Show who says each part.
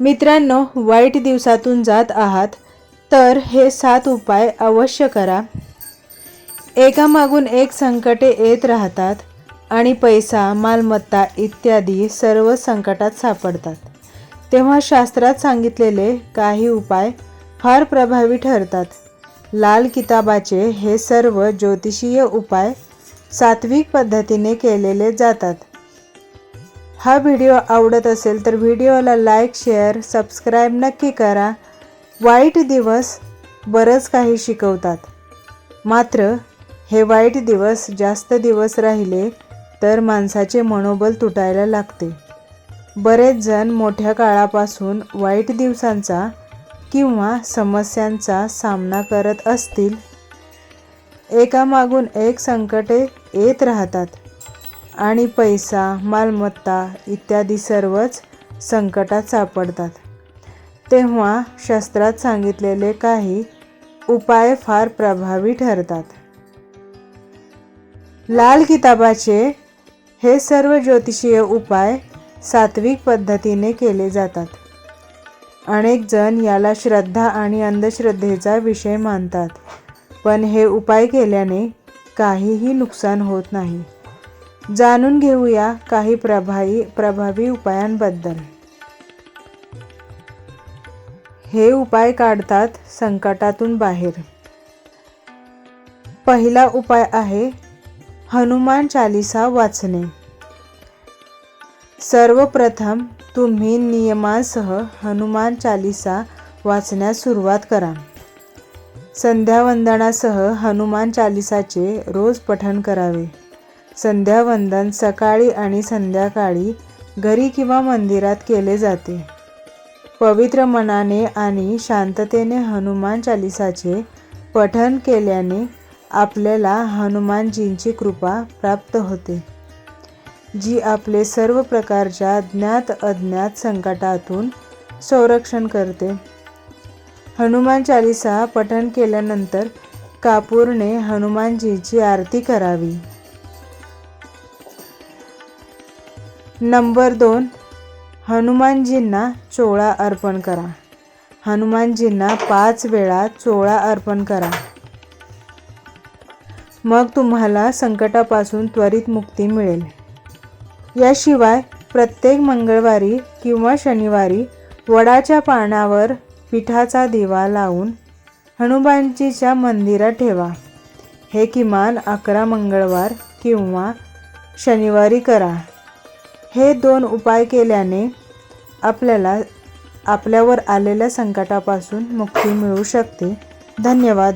Speaker 1: मित्रांनो वाईट दिवसातून जात आहात तर हे सात उपाय अवश्य करा. एकामागून एक संकटे येत राहतात आणि पैसा मालमत्ता इत्यादी सर्व संकटात सापडतात. तेव्हा शास्त्रात सांगितलेले काही उपाय फार प्रभावी ठरतात. लाल किताबाचे हे सर्व ज्योतिषीय उपाय सात्विक पद्धतीने केलेले जातात. हा व्हिडिओ आवडत असेल तर व्हिडिओला लाईक शेअर सबस्क्राईब नक्की करा. वाईट दिवस बरंच काही शिकवतात. मात्र हे वाईट दिवस जास्त दिवस राहिले तर माणसाचे मनोबल तुटायला लागते. बरेच जण मोठ्या काळापासून वाईट दिवसांचा किंवा समस्यांचा सामना करत असतील. एकामागून एक संकटे येत राहतात. आणि पैसा मालमत्ता इत्यादी सर्वच संकटात सापडतात. तेव्हा शास्त्रात सांगितलेले काही उपाय फार प्रभावी ठरतात. लाल किताबाचे हे सर्व ज्योतिषीय उपाय सात्विक पद्धतीने केले जातात. अनेक जण याला श्रद्धा आणि अंधश्रद्धेचा विषय मानतात पण हे उपाय केल्याने काहीही नुकसान होत नाही. जाणून घेऊया काही प्रभावी प्रभावी उपायांबद्दल. हे उपाय काढतात संकटातून बाहेर. पहिला उपाय आहे हनुमान चालिसा वाचणे. सर्वप्रथम तुम्ही नियमांसह हनुमान चालिसा वाचण्यास सुरुवात करा. संध्यावंदनासह हनुमान चालिसाचे रोज पठण करावे. संध्यावंदन सकाळी आणि संध्याकाळी घरी किंवा मंदिरात केले जाते. पवित्र मनाने आणि शांततेने हनुमान चालिसाचे पठन केल्याने आपल्याला हनुमानजींची कृपा प्राप्त होते. जी आपले सर्व प्रकारच्या ज्ञात अज्ञात संकटातून संरक्षण करते. हनुमान चालिसा पठण केल्यानंतर कापूरने हनुमानजीची आरती करावी. नंबर दोन हनुमानजींना चोळा अर्पण करा. हनुमानजींना पाच वेळा चोळा अर्पण करा. मग तुम्हाला संकटापासून त्वरित मुक्ती मिळेल. याशिवाय प्रत्येक मंगळवारी किंवा शनिवारी वडाच्या पानावर पिठाचा दिवा लावून हनुमानजीच्या मंदिरात ठेवा. हे किमान अकरा मंगळवार किंवा शनिवारी करा. हे दोन उपाय केल्याने आपल्याला आपल्यावर आलेल्या संकटापासून मुक्ती मिळू शकते. धन्यवाद.